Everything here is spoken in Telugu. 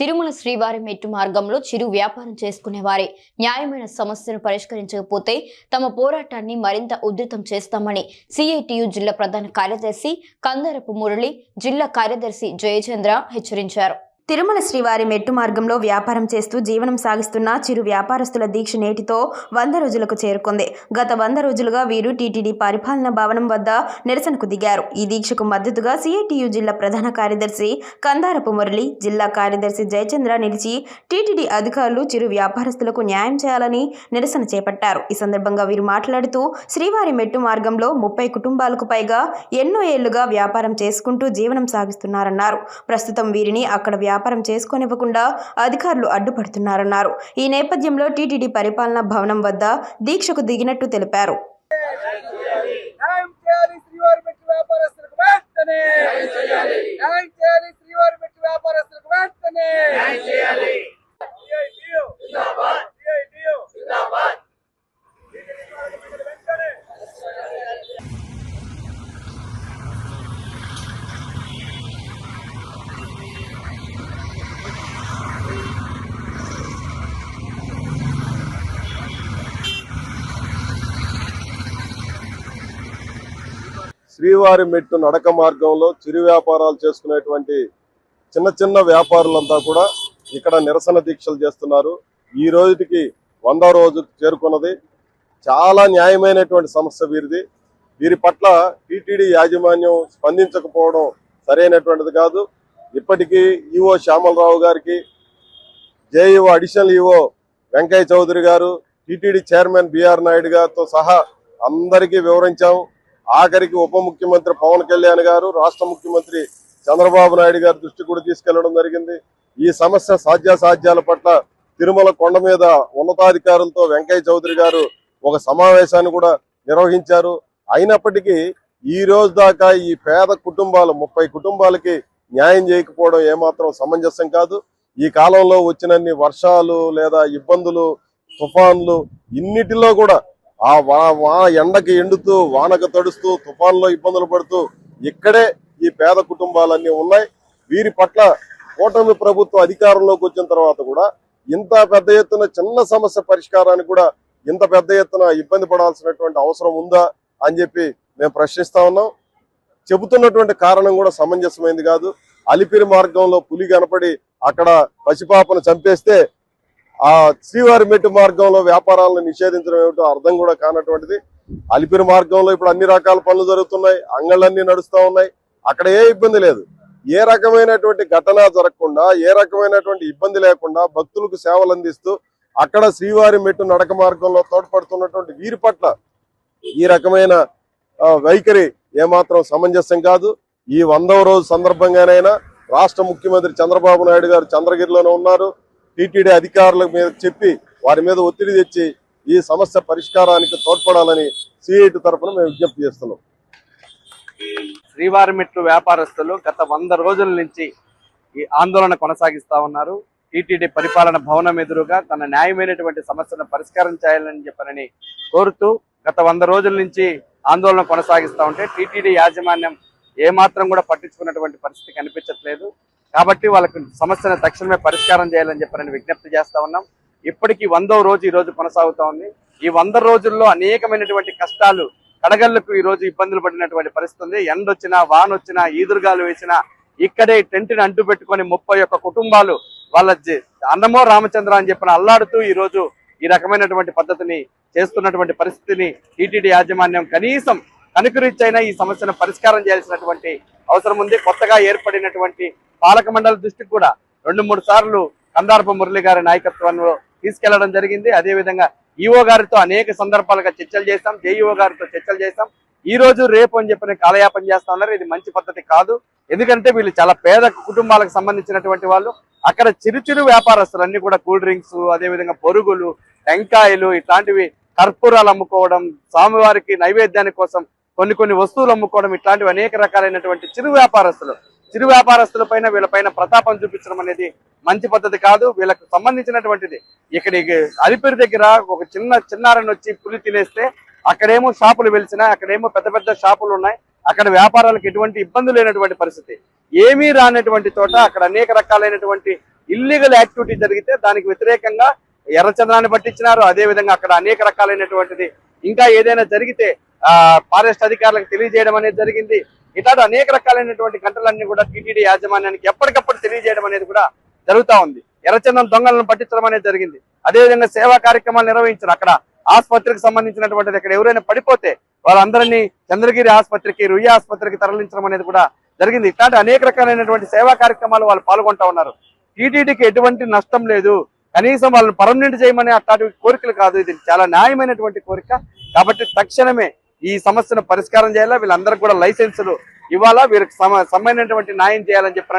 తిరుమల శ్రీవారి మెట్టు మార్గంలో చిరు వ్యాపారం చేసుకునేవారే. న్యాయమైన సమస్యను పరిష్కరించకపోతే తమ పోరాటాన్ని మరింత ఉధృతం చేస్తామని సిఐటియు జిల్లా ప్రధాన కార్యదర్శి కందరపు మురళి జిల్లా కార్యదర్శి జయచంద్ర హెచ్చరించారు. తిరుమల శ్రీవారి మెట్టు మార్గంలో వ్యాపారం చేస్తూ జీవనం సాగిస్తున్న చిరు వ్యాపారస్తుల దీక్ష నేటితో వంద రోజులకు చేరుకుంది. గత వంద రోజులుగా వీరు టీటీడీ పరిపాలన భవనం వద్ద నిరసనకు దిగారు. ఈ దీక్షకు మద్దతుగా సిఐటియు జిల్లా ప్రధాన కార్యదర్శి కందారపు మురళి జిల్లా కార్యదర్శి జయచంద్ర నిలిచి టీటీడీ అధికారులు చిరు వ్యాపారస్తులకు న్యాయం చేయాలని నిరసన చేపట్టారు. ఈ సందర్భంగా వీరు మాట్లాడుతూ శ్రీవారి మెట్టు మార్గంలో ముప్పై కుటుంబాలకు పైగా ఎన్నో ఏళ్ళుగా వ్యాపారం చేసుకుంటూ జీవనం సాగిస్తున్నారన్నారు. ప్రస్తుతం వీరిని అక్కడ వ్యాపారం వ్యాపారం చేసుకోనివ్వకుండా అధికారులు అడ్డుపడుతున్నారన్నారు. ఈ నేపథ్యంలో టీటీడీ పరిపాలనా భవనం వద్ద దీక్షకు దిగినట్టు తెలిపారు న్యాయం చేయాలి శ్రీవారి మెట్టు వ్యాపారస్తులకు వెంటనే న్యాయం చేయాలి శ్రీవారి మెట్టు వ్యాపారస్తులకు వెంటనే CITU. CITU. వెంటనే శ్రీవారి మెట్టు నడక మార్గంలో చిరు వ్యాపారాలు చేసుకునేటువంటి చిన్న చిన్న వ్యాపారులంతా కూడా ఇక్కడ నిరసన దీక్షలు చేస్తున్నారు. ఈ రోజుకి వంద రోజు చేరుకున్నది. చాలా న్యాయమైనటువంటి సమస్య వీరిది. వీరి పట్ల టీటీడీ యాజమాన్యం స్పందించకపోవడం సరైనటువంటిది కాదు. ఇప్పటికీ ఈఓ శ్యామలరావు గారికి JEO additional EO Venkaiah Chowdary గారు టీటీడీ చైర్మన్ బిఆర్ నాయుడు గారితో సహా అందరికీ వివరించాము ఆఖరికి ఉప ముఖ్యమంత్రి పవన్ కళ్యాణ్ గారు రాష్ట్ర ముఖ్యమంత్రి చంద్రబాబు నాయుడు గారి దృష్టి కూడా తీసుకెళ్ళడం జరిగింది. ఈ సమస్య సాధ్యాసాధ్యాల పట్ల తిరుమల కొండ మీద ఉన్నతాధికారులతో వెంకయ్య చౌదరి గారు ఒక సమావేశాన్ని కూడా నిర్వహించారు. అయినప్పటికీ ఈ రోజు దాకా ఈ పేద కుటుంబాలు ముప్పై కుటుంబాలకి న్యాయం చేయకపోవడం ఏమాత్రం సమంజసం కాదు. ఈ కాలంలో వచ్చినన్ని వర్షాలు లేదా ఇబ్బందులు తుఫాన్లు ఇన్నిటిలో కూడా ఆ వా వా ఎండకి ఎండుతూ వానకు తడుస్తూ తుఫాన్లో ఇబ్బందులు పడుతూ ఇక్కడే ఈ పేద కుటుంబాలన్నీ ఉన్నాయి. వీరి పట్ల కూటమి ప్రభుత్వం అధికారంలోకి వచ్చిన తర్వాత కూడా ఇంత పెద్ద ఎత్తున చిన్న సమస్య పరిష్కారానికి కూడా ఇంత పెద్ద ఎత్తున ఇబ్బంది పడాల్సినటువంటి అవసరం ఉందా అని చెప్పి మేము ప్రశ్నిస్తా ఉన్నాం. చెబుతున్నటువంటి కారణం కూడా సమంజసమైంది కాదు. అలిపిరి మార్గంలో పులి కనపడి అక్కడ పసిపాపను చంపేస్తే ఆ శ్రీవారి మెట్టు మార్గంలో వ్యాపారాలను నిషేధించడం ఏమిటో అర్థం కూడా కానటువంటిది. అలిపిరి మార్గంలో ఇప్పుడు అన్ని రకాల పనులు జరుగుతున్నాయి. అంగళ్ళన్నీ నడుస్తూ ఉన్నాయి. అక్కడ ఏ ఇబ్బంది లేదు. ఏ రకమైనటువంటి ఘటన జరగకుండా ఏ రకమైనటువంటి ఇబ్బంది లేకుండా భక్తులకు సేవలు అందిస్తూ అక్కడ శ్రీవారి మెట్టు నడక మార్గంలో తోడ్పడుతున్నటువంటి వీరి పట్ల ఈ రకమైన ఆ, వైఖరి ఏమాత్రం సమంజసం కాదు. ఈ వందవ రోజు సందర్భంగానైనా రాష్ట్ర ముఖ్యమంత్రి చంద్రబాబు నాయుడు గారు చంద్రగిరిలోనే ఉన్నారు. టీటీడీ అధికారుల మీద చెప్పి వారి మీద ఒత్తిడి తెచ్చి ఈ సమస్య పరిష్కారానికి తోడ్పడాలని సిఐటి తరఫున మేము విజ్ఞప్తి చేస్తున్నాం. శ్రీవారి మెట్లు వ్యాపారస్తులు గత వంద రోజుల నుంచి ఈ ఆందోళన కొనసాగిస్తా ఉన్నారు. టీటీడీ పరిపాలన భవనం ఎదురుగా తన న్యాయమైనటువంటి సమస్యను పరిష్కారం చేయాలని చెప్పనని కోరుతూ గత వంద రోజుల నుంచి ఆందోళన కొనసాగిస్తూ ఉంటే టీటీడీ యాజమాన్యం ఏమాత్రం కూడా పట్టించుకున్నటువంటి పరిస్థితి కనిపించట్లేదు. కాబట్టి వాళ్ళకు సమస్యను తక్షణమే పరిష్కారం చేయాలని చెప్పారని విజ్ఞప్తి చేస్తా ఉన్నాం. ఇప్పటికీ వందో రోజు ఈ రోజు కొనసాగుతా ఉంది. ఈ వంద రోజుల్లో అనేకమైనటువంటి కష్టాలు కడగళ్ళకు ఈ రోజు ఇబ్బందులు పడినటువంటి పరిస్థితి ఉంది. ఎండ వచ్చినా వాన వచ్చినా ఈదురుగాలు వేసినా ఇక్కడే టెంట్ని అంటు పెట్టుకొని ముప్పై ఒక్క కుటుంబాలు వాళ్ళ అన్నమో రామచంద్ర అని చెప్పిన అల్లాడుతూ ఈ రోజు ఈ రకమైనటువంటి పద్ధతిని చేస్తున్నటువంటి పరిస్థితిని టీటీడీ యాజమాన్యం కనీసం కనుకరిచ్చైనా ఈ సమస్యను పరిష్కారం చేయాల్సినటువంటి అవసరం ఉంది. కొత్తగా ఏర్పడినటువంటి పాలక మండలి దృష్టికి కూడా రెండు మూడు సార్లు కందారపు మురళి గారి నాయకత్వంలో తీసుకెళ్ళడం జరిగింది. అదేవిధంగా ఈఓ గారితో అనేక సందర్భాలుగా చర్చలు చేస్తాం జేఈఓ గారితో చర్చలు చేస్తాం ఈ రోజు రేపు అని చెప్పిన కాలయాపన చేస్తా ఉన్నారు. ఇది మంచి పద్ధతి కాదు. ఎందుకంటే వీళ్ళు చాలా పేద కుటుంబాలకు సంబంధించినటువంటి వాళ్ళు. అక్కడ చిరు చిరు వ్యాపారస్తులు అన్ని కూడా కూల్ డ్రింక్స్ అదేవిధంగా పొరుగులు టెంకాయలు ఇట్లాంటివి కర్పూరాలు అమ్ముకోవడం స్వామివారికి నైవేద్యాని కోసం కొన్ని కొన్ని వస్తువులు అమ్ముకోవడం ఇట్లాంటివి అనేక రకాలైనటువంటి చిరు వ్యాపారస్తులు. చిరు వ్యాపారస్తుల పైన వీళ్ళపైన ప్రతాపం చూపించడం అనేది మంచి పద్ధతి కాదు. వీళ్ళకు సంబంధించినటువంటిది. ఇక్కడ అలిపిరి దగ్గర ఒక చిన్న చిన్నారని వచ్చి పులి తినేస్తే అక్కడేమో షాపులు వెలిసినాయి అక్కడేమో పెద్ద పెద్ద షాపులు ఉన్నాయి. అక్కడ వ్యాపారాలకు ఎటువంటి ఇబ్బంది లేనటువంటి పరిస్థితి. ఏమీ రానటువంటి చోట అక్కడ అనేక రకాలైనటువంటి ఇల్లీగల్ యాక్టివిటీ జరిగితే దానికి వ్యతిరేకంగా ఎర్రచంద్రాన్ని పట్టించినారు. అదే విధంగా అక్కడ అనేక రకాలైనటువంటిది ఇంకా ఏదైనా జరిగితే ఫారెస్ట్ అధికారులకు తెలియజేయడం అనేది జరిగింది. ఇట్లాంటి అనేక రకాలైనటువంటి గంటలన్నీ కూడా టీటీడీ యాజమాన్యానికి ఎప్పటికప్పుడు తెలియజేయడం అనేది కూడా జరుగుతా ఉంది. ఎర్రచందనం దొంగలను పట్టించడం అనేది జరిగింది. అదేవిధంగా సేవా కార్యక్రమాలు నిర్వహించారు. అక్కడ ఆసుపత్రికి సంబంధించినటువంటిది అక్కడ ఎవరైనా పడిపోతే వాళ్ళందరినీ చంద్రగిరి ఆసుపత్రికి రుయ్య ఆసుపత్రికి తరలించడం అనేది కూడా జరిగింది. ఇట్లాంటి అనేక రకాలైనటువంటి సేవా కార్యక్రమాలు వాళ్ళు పాల్గొంటా ఉన్నారు. టీటీడీకి ఎటువంటి నష్టం లేదు. కనీసం వాళ్ళని పర్మనెంట్ చేయమని అట్లాంటి కోరికలు కాదు. ఇది చాలా న్యాయమైనటువంటి కోరిక. కాబట్టి తక్షణమే ఈ సమస్యను పరిష్కారం చేయాలా? వీళ్ళందరికీ కూడా లైసెన్సులు ఇవ్వాలా? వీరికి సంబంధించినటువంటి న్యాయం చేయాలని చెప్పని